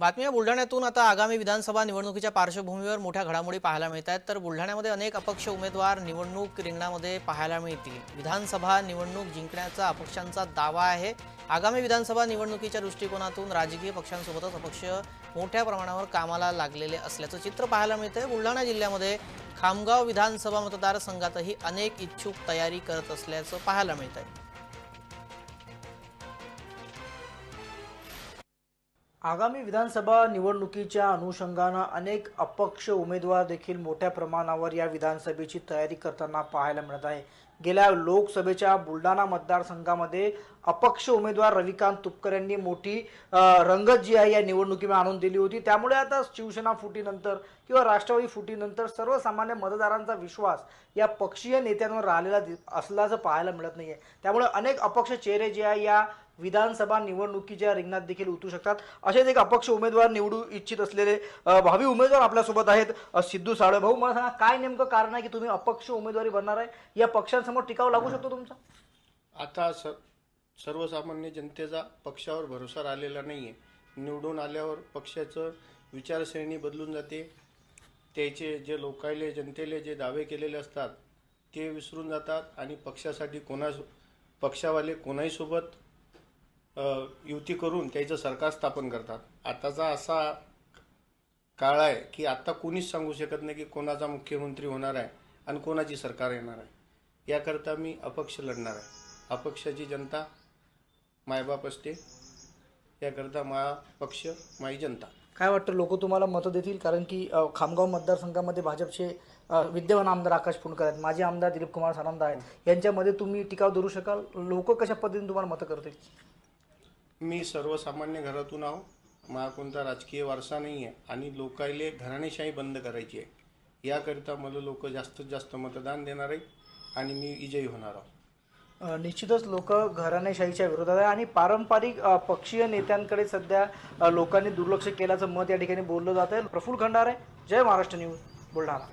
बातम्या बुलढाण्यातून आता आगामी विधानसभा निवडणुकीच्या पार्श्वभूमीवर मोठ्या घडामोडी पाहायला मिळत आहेत. तर बुलढाण्यामध्ये अनेक अपक्ष उमेदवार निवडणूक रिंगणामध्ये पाहायला मिळतील. विधानसभा निवडणूक जिंकण्याचा अपक्षांचा दावा आहे. आगामी विधानसभा निवडणुकीच्या दृष्टिकोनातून राजकीय पक्षांसोबतच अपक्ष मोठ्या प्रमाणावर कामाला लागलेले असल्याचं चित्र पाहायला मिळतंय. बुलढाणा जिल्ह्यामध्ये खामगाव विधानसभा मतदारसंघातही अनेक इच्छुक तयारी करत असल्याचं पाहायला मिळत आहे आगामी विधानसभा निवडणुकीच्या अनुषंगानं अनेक अपक्ष उमेदवार देखील मोठ्या प्रमाणावर या विधानसभेची तयारी करताना पाहायला मिळत आहे. गेल्या लोकसभेच्या बुलढाणा मतदारसंघामध्ये अपक्ष उमेदवार रविकांत तुपकर यांनी मोठी रंगत जी आहे या निवडणुकीमध्ये आणून दिली होती. त्यामुळे आता शिवसेना फुटीनंतर किंवा राष्ट्रवादी फुटीनंतर सर्वसामान्य मतदारांचा विश्वास या पक्षीय नेत्यांवर राहिलेला असल्याचं पाहायला मिळत नाही आहे त्यामुळे अनेक अपक्ष चेहरे जे आहे या विधानसभा निवडणुकीच्या रिंगणात देखील उतरू शकतात. असेच एक अपक्ष उमेदवार निवडू इच्छित असलेले भावी उमेदवार आपल्यासोबत आहेत सिद्धू साळे भाऊ मला सांगा काय नेमकं कारण आहे की तुम्ही अपक्ष उमेदवारी बनणार आहे? या पक्षांसमोर टिकाव लागू शकतो तुमचा? आता स सर्वसामान्य जनतेचा पक्षावर भरोसा राहिलेला नाही आहे निवडून आल्यावर पक्षाचं विचारश्रेणी बदलून जाते. त्याचे जे लोकायले जनतेले जे दावे केलेले असतात ते विसरून जातात आणि पक्षासाठी कोणा पक्षावाले कोणाही सोबत युती करून त्याचं सरकार स्थापन करतात. आताचा असा काळ आहे की आत्ता कोणीच सांगू शकत नाही की कोणाचा मुख्यमंत्री होणार आहे आणि कोणाची सरकार येणार आहे. याकरता मी अपक्ष लढणार आहे. अपक्षाची जनता मायबाप असते. याकरता मा पक्ष माई जनता. काय वाटतं लोक तुम्हाला मतं देतील? कारण की अ, खामगाव मतदारसंघामध्ये भाजपचे अ, विद्यमान आमदार आकाश फुंडकर आहेत. माजी आमदार दिलीप कुमार सानंद आहेत. यांच्यामध्ये तुम्ही टिकाव धरू शकाल? लोक कशा पद्धतीने तुम्हाला मतं करतील? मी सर्वसामान्य घरातून आहो. मला कोणता राजकीय वारसा नाही आहे आणि लोकायले घराणेशाही बंद करायची आहे. याकरिता मला लोक जास्तीत जास्त मतदान देणार आहे आणि मी विजयी होणार आहोत निश्चितच लोक घराणेशाहीच्या विरोधात आहे आणि पारंपरिक पक्षीय नेत्यांकडे सध्या लोकांनी दुर्लक्ष केल्याचं मत या ठिकाणी बोललं जात आहे प्रफुल्ल खंडारे जय महाराष्ट्र न्यूज बुलढाणा.